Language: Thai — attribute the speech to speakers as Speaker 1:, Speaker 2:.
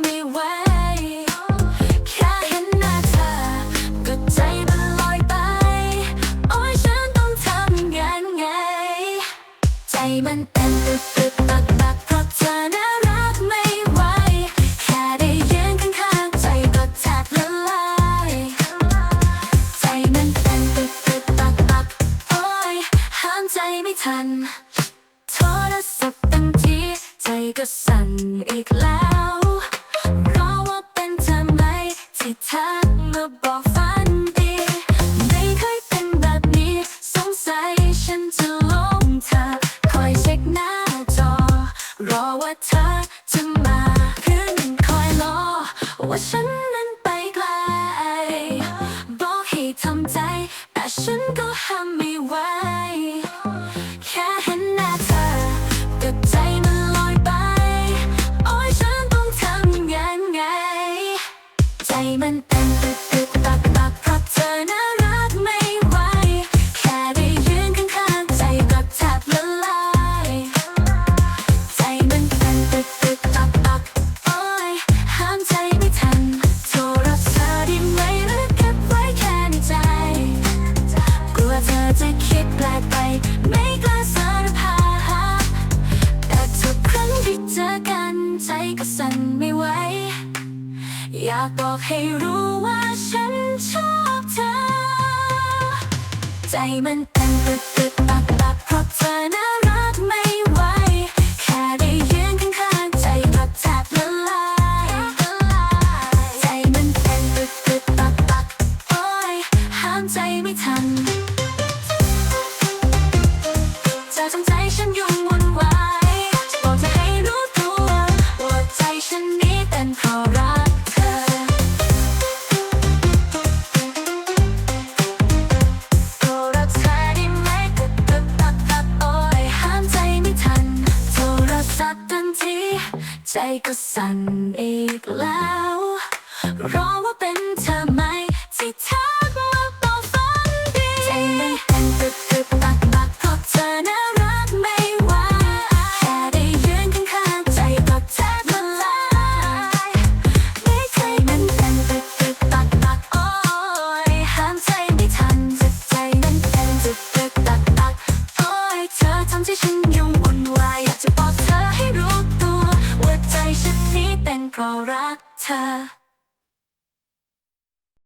Speaker 1: ไม่ไหวแค่เห็นหน้าเธอก็ใจมันลอยไป โอ้ยฉันต้องทำยังไง ใจมันเต้นตึกตึกตักตักเพราะเธอน่ารักไม่ไหวแค่ได้ยืนข้างๆใจก็แทบละลาย ใจมันเต้นตึกตึกตักตักโอ้ยห้ามใจไม่ทันโทรศัพท์ตั้งทีใจก็สั่นอีกแล้ว ที่ทักมาบอกฝันดี ไม่เคยเป็นแบบนี้ สงสัยฉันจะลงเธอ คอยเช็คหน้าจอ รอว่าเธอจะมาเพื่อนคอยรอว่าฉัน นเต้นตึกตึกตักตักเพราะเธอน่ารักไม่ไหว แค่ได้ยืนข้างๆใจก็แทบละลาย ใจมันเต้นตึกตึกตักตักโอ้ยห้ามใจไม่ทัน โทรศัพท์ได้ไหมหรือเก็บไว้แค่ในใจ กลัวเธอจะคิดแปลกไป ไม่กล้าสารภาพแต่ทุกครั้งที่เจอกันใจก็สั่นไม่ไหว อยากบอกให้รู้ว่าฉันชอบเธอ ใจมันเต้นตึกตึกตักตักเพราะเธอน่ารักไม่ไหว แค่ได้ยืนข้างๆใจก็แทบละลายใจมันเต้นตึกตึกตักตักโอ้ยห้ามใจไม่ทันเธอทำใจฉันยุ่งวุ่นวายบอกเธอให้รู้ตัวว่าใจฉันนี้เต้นเพราะ ใจก็สั่นอีกแล้ว รอว่า อย